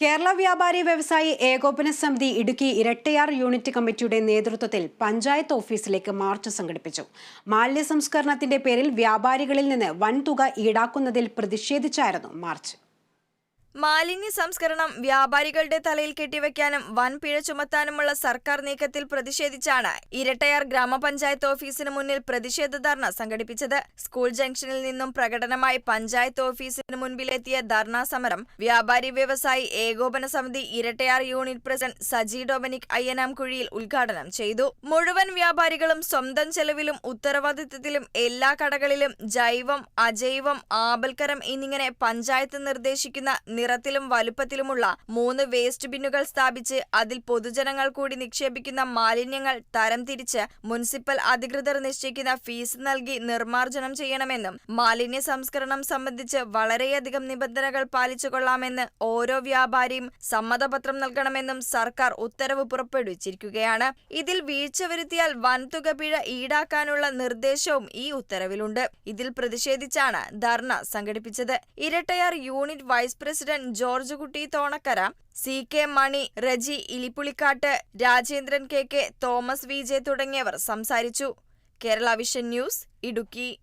കേരള വ്യാപാരി വ്യവസായി ഏകോപന സമിതി ഇടുക്കി ഇരട്ടയാർ യൂണിറ്റ് കമ്മിറ്റിയുടെ നേതൃത്വത്തിൽ പഞ്ചായത്ത് ഓഫീസിലേക്ക് മാർച്ച് സംഘടിപ്പിച്ചു. മാലിന്യ സംസ്കരണത്തിന്റെ പേരിൽ വ്യാപാരികളിൽ നിന്ന് വൻതുക ഈടാക്കുന്നതിൽ പ്രതിഷേധിച്ചായിരുന്നു മാർച്ച്. മാലിന്യ സംസ്കരണം വ്യാപാരികളുടെ തലയിൽ കെട്ടിവെക്കാനും വൻ പിഴ ചുമത്താനുമുള്ള സർക്കാർ നീക്കത്തിൽ പ്രതിഷേധിച്ചാണ് ഇരട്ടയാർ ഗ്രാമപഞ്ചായത്ത് ഓഫീസിന് മുന്നിൽ പ്രതിഷേധ ധർണ സംഘടിപ്പിച്ചത്. സ്കൂൾ ജംഗ്ഷനിൽ നിന്നും പ്രകടനമായി പഞ്ചായത്ത് ഓഫീസിന് മുൻപിലെത്തിയ ധർണാ സമരം വ്യാപാരി വ്യവസായി ഏകോപന സമിതി Erattayar unit president Saji Dominic അയ്യനാംകുഴിയിൽ ഉദ്ഘാടനം ചെയ്തു. മുഴുവൻ വ്യാപാരികളും സ്വന്തം ചെലവിലും ഉത്തരവാദിത്തത്തിലും എല്ലാ കടകളിലും ജൈവം അജൈവം ആപൽക്കരം എന്നിങ്ങനെ പഞ്ചായത്ത് നിർദ്ദേശിക്കുന്ന നിറത്തിലും വലുപ്പത്തിലുമുള്ള മൂന്ന് വേസ്റ്റ് ബിന്നുകൾ സ്ഥാപിച്ച് അതിൽ പൊതുജനങ്ങൾ കൂടി നിക്ഷേപിക്കുന്ന മാലിന്യങ്ങൾ തരംതിരിച്ച് മുനിസിപ്പൽ അധികൃതർ നിശ്ചയിക്കുന്ന ഫീസ് നൽകി നിർമ്മാർജനം ചെയ്യണമെന്നും മാലിന്യ സംസ്കരണം സംബന്ധിച്ച് വളരെയധികം നിബന്ധനകൾ പാലിച്ചുകൊള്ളാമെന്ന് ഓരോ വ്യാപാരിയും സമ്മതപത്രം നൽകണമെന്നും സർക്കാർ ഉത്തരവ് പുറപ്പെടുവിച്ചിരിക്കുകയാണ്. ഇതിൽ വീഴ്ച വരുത്തിയാൽ വൻതുക പിഴ ഈടാക്കാനുള്ള നിർദ്ദേശവും ഈ ഉത്തരവിലുണ്ട്. ഇതിൽ പ്രതിഷേധിച്ചാണ് ധർണ സംഘടിപ്പിച്ചത്. Erattayar unit vice president George Kutty Thonakkara C K Mani Reji Ilippulikkattu Rajendran K K Thomas V J തുടങ്ങിയവർ സംസാരിച്ചു. Kerala vision news Idukki.